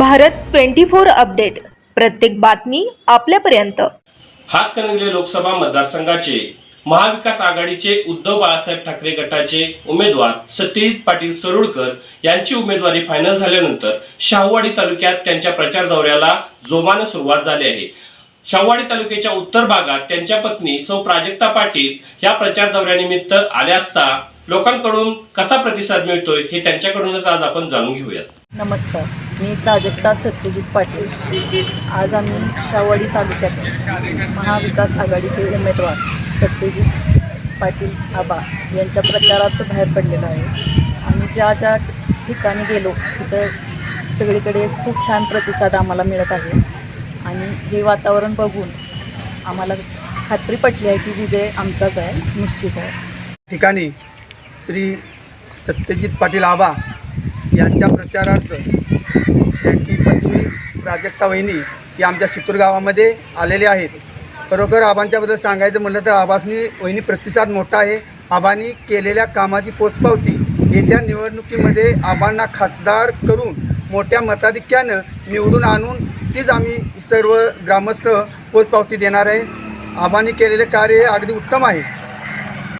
Bharat twenty four update. प्रत्येक बातमी आपल्यापर्यंत. हातकणंगले लोकसभा मतदारसंघाचे महाविकास आघाडीचे उद्धव बाळासाहेब ठाकरे गटाचे उमेदवार सत्यजित पाटील सरुडकर यांची उमेदवारी फायनल झाल्यानंतर शाहूवाडी तालुक्यात त्यांच्या प्रचार दौऱ्याला जोमानं सुरुवात झाली आहे. शाहूवाडी तालुक्याच्या उत्तर भागात त्यांच्या पत्नी सौ प्राजक्ता पाटील या प्रचार दौऱ्यानिमित्त आल्या असता लोकांकडून कसा प्रतिसाद मिळतोय हे त्यांच्याकडूनच आज आपण जाणून घेऊयात. नमस्कार. मी प्राजक्ता सत्यजित पाटील. आज आम्ही शावडी तालुक्यात महाविकास आघाडीचे उमेदवार सत्यजित पाटील आबा यांच्या प्रचारात बाहेर पडलेलो आहे. आम्ही ज्या ज्या ठिकाणी गेलो तिथं सगळीकडे खूप छान प्रतिसाद आम्हाला मिळत आहे. आणि हे वातावरण बघून आम्हाला खात्री पटली आहे की विजय आमचाच आहे निश्चित आहे. ठिकाणी श्री सत्यजित पाटील आबा यांच्या प्रचारार्थ त्यांची पत्नी प्राजक्ता वहिनी ही आमच्या शितूर गावामध्ये आलेले आहेत. खरोखर आबांच्याबद्दल सांगायचं म्हणलं तर आबासनी वहिनी प्रतिसाद मोठा आहे. आबांनी केलेल्या कामाची पोचपावती येत्या निवडणुकीमध्ये आबांना खासदार करून मोठ्या मताधिक्यानं निवडून आणून तीच आम्ही सर्व ग्रामस्थ पोचपावती देणार आहे. आबांनी केलेले कार्य हे अगदी उत्तम आहे.